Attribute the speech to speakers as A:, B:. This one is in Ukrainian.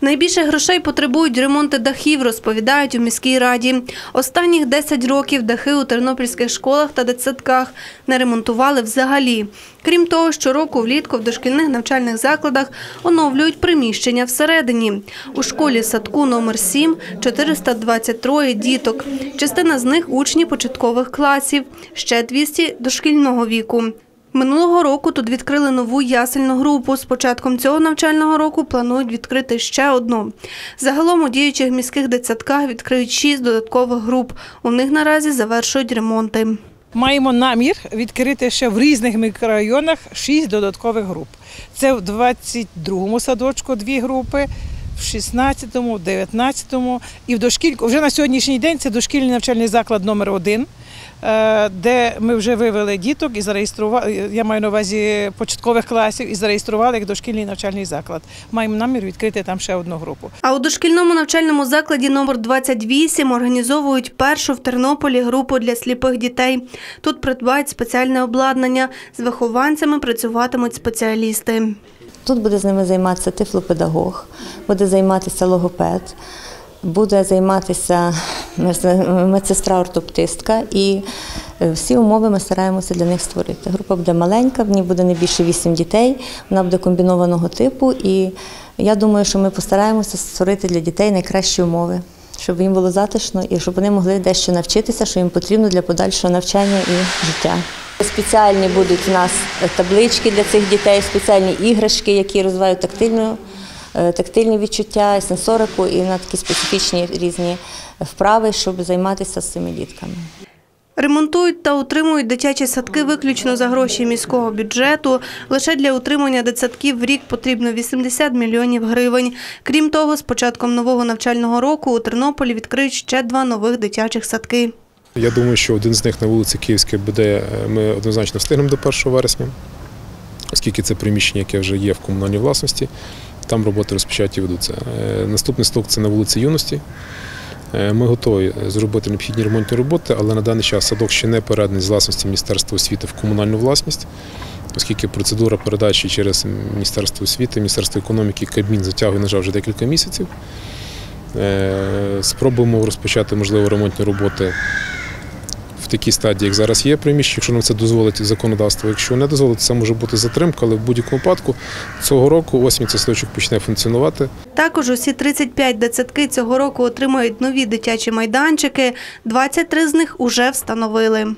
A: Найбільше грошей потребують ремонти дахів, розповідають у міській раді. Останніх 10 років дахи у тернопільських школах та дитсадках не ремонтували взагалі. Крім того, щороку влітку в дошкільних навчальних закладах оновлюють приміщення всередині. У школі садку номер 7 423 діток. Частина з них учні початкових класів, ще 200 – дошкільного віку. Минулого року тут відкрили нову ясельну групу. З початком цього навчального року планують відкрити ще одну. Загалом у діючих міських дитсадках відкриють шість додаткових груп. У них наразі завершують ремонти.
B: Маємо намір відкрити ще в різних мікрорайонах шість додаткових груп. Це в 22-му садочку дві групи, в 16-му, в 19-му і в дошкільку. Вже на сьогоднішній день це дошкільний навчальний заклад номер один, е, де ми вже вивели діток і зареєстрували. Я маю на увазі початкових класів і зареєстрували як дошкільний навчальний заклад. Маємо намір відкрити там ще одну групу.
A: А у дошкільному навчальному закладі номер 28 організовують першу в Тернополі групу для сліпих дітей. Тут придбають спеціальне обладнання. З вихованцями працюватимуть спеціалісти.
C: Тут буде з ними займатися тифлопедагог, буде займатися логопед, буде займатися медсестра-ортоптистка і е, всі умови ми стараємося для них створити. Група буде маленька, в ній буде не більше 8 дітей, вона буде комбінованого типу, і я думаю, що ми постараємося створити для дітей найкращі умови, щоб їм було затишно і щоб вони могли дещо навчитися, що їм потрібно для подальшого навчання і життя. Спеціальні будуть у нас таблички для цих дітей, спеціальні іграшки, які розвивають тактильну, е, тактильні відчуття, сенсорику і на такі специфічні різні вправи, щоб займатися з цими дітками.
A: Ремонтують та утримують дитячі садки виключно за гроші міського бюджету. Лише для утримання дитсадків в рік потрібно 80 мільйонів гривень. Крім того, з початком нового навчального року у Тернополі відкриють ще два нових дитячих садки.
D: Я думаю, що один з них на вулиці Київській буде, ми однозначно встигнемо до 1 вересня, оскільки це приміщення, яке вже є в комунальній власності, там роботи розпочаті ведуться. Е, Наступний сток це на вулиці Юності. Е, Ми готові зробити необхідні ремонтні роботи, але на даний час садок ще не переданий з власності Міністерства освіти в комунальну власність, оскільки процедура передачі через Міністерство освіти, Міністерство економіки, Кабмін затягує, на жаль, вже декілька місяців. Е, Спробуємо розпочати, можливо, ремонтні роботи в такій стадії, як зараз є приміщення, якщо нам це дозволить законодавство. Якщо не дозволить, це може бути затримка, але в будь-якому випадку цього року осінь цей садочок почне функціонувати.
A: Також усі 35 дитсадки цього року отримають нові дитячі майданчики. 23 з них уже встановили.